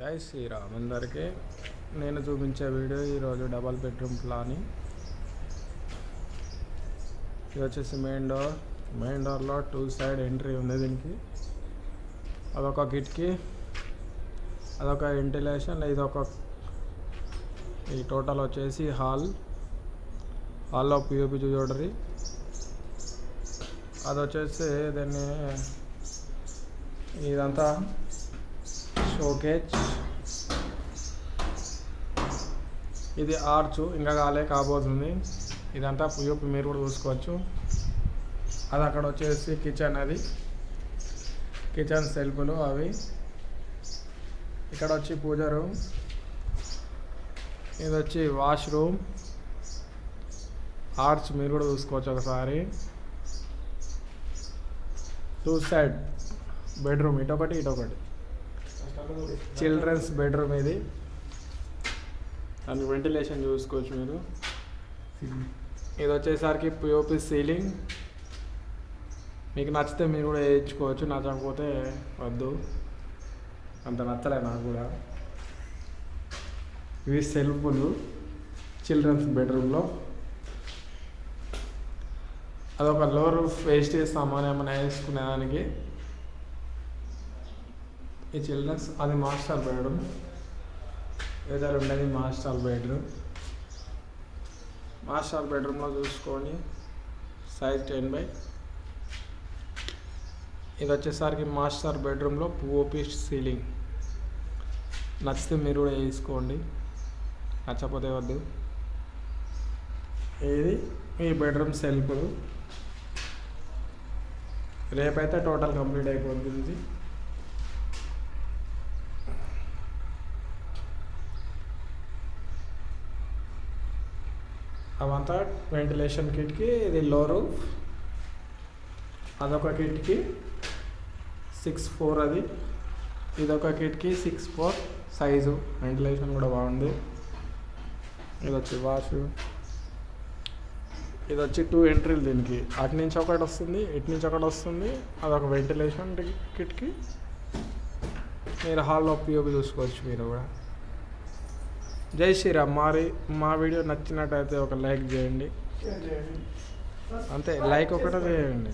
జై శ్రీరామ్ అందరికీ నేను చూపించే వీడియో ఈరోజు డబల్ బెడ్రూమ్ ప్లాని ఇది వచ్చేసి మెయిన్ డోర్ మెయిన్ డోర్లో టూ సైడ్ ఎంట్రీ ఉంది దీనికి. అదొక కిటికీ అదొక వెంటిలేషన్ ఇది ఒక ఈ టోటల్ వచ్చేసి హాల్ హాల్లో పిఓపి చూడరి. అది వచ్చేసి దాన్ని ఇదంతా షోకేజ్. ఇది ఆర్చ్ ఇంకా కాలే కాబోతుంది. ఇదంతా పుయ్యొప్పి మీరు కూడా చూసుకోవచ్చు. అది అక్కడ వచ్చేసి కిచెన్ అది. కిచెన్ సెల్ఫ్లు అవి. ఇక్కడ వచ్చి పూజ రూమ్. ఇది వచ్చి వాష్రూమ్. ఆర్చ్ మీరు కూడా చూసుకోవచ్చు ఒకసారి. టూ సైడ్ బెడ్రూమ్ ఇటొకటి ఇటొకటి. చిల్డ్రన్స్ బెడ్రూమ్ ఇది. దానికి వెంటిలేషన్ చూసుకోవచ్చు మీరు. ఇది వచ్చేసరికి పిఓపి సీలింగ్ మీకు నచ్చితే మీరు కూడా వేయించుకోవచ్చు నచ్చకపోతే వద్దు. అంత నచ్చలే నాకు కూడా. ఇవి సెల్ఫ్లు చిల్డ్రన్స్ బెడ్రూమ్లో. అదొక లో రూఫ్ వేస్టేజ్ సామాన్ ఏమైనా వేసుకునేదానికి. ఈ చిల్డ్రన్స్ అది మాస్టర్ బెడ్రూమ్ ఎదురు ఉండేది మాస్టర్ బెడ్రూమ్ మాస్టర్ బెడ్రూమ్లో చూసుకొని సైజ్ టెన్ బై. ఇది వచ్చేసరికి మాస్టర్ బెడ్రూమ్లో ఓపీ సీలింగ్. నచ్చితే మీరు కూడా వేసుకోండి. నచ్చపోతే వద్దు. ఇది ఈ బెడ్రూమ్ సెల్ఫ్లు రేపైతే టోటల్ కంప్లీట్ అయిపోతుంది అవంతా వెంటిలేషన్ కిట్కి ఇది లో రూఫ్ అదొక కిట్కి సిక్స్ ఫోర్ అది. ఇదొక కిట్కి సిక్స్ ఫోర్ సైజు వెంటిలేషన్ కూడా బాగుంది. ఇది వచ్చి వాష్ ఇది వచ్చి టూ ఎంట్రీలు దీనికి. అటు నుంచి ఒకటి వస్తుంది ఇటు నుంచి ఒకటి వస్తుంది. అదొక వెంటిలేషన్ కిట్కి మీరు హాల్లో పిఓపి చూసుకోవచ్చు మీరు కూడా. జై శ్రీరామ్. మారి మా వీడియో నచ్చినట్టయితే ఒక లైక్ చేయండి. అంతే లైక్ ఒకటే చేయండి.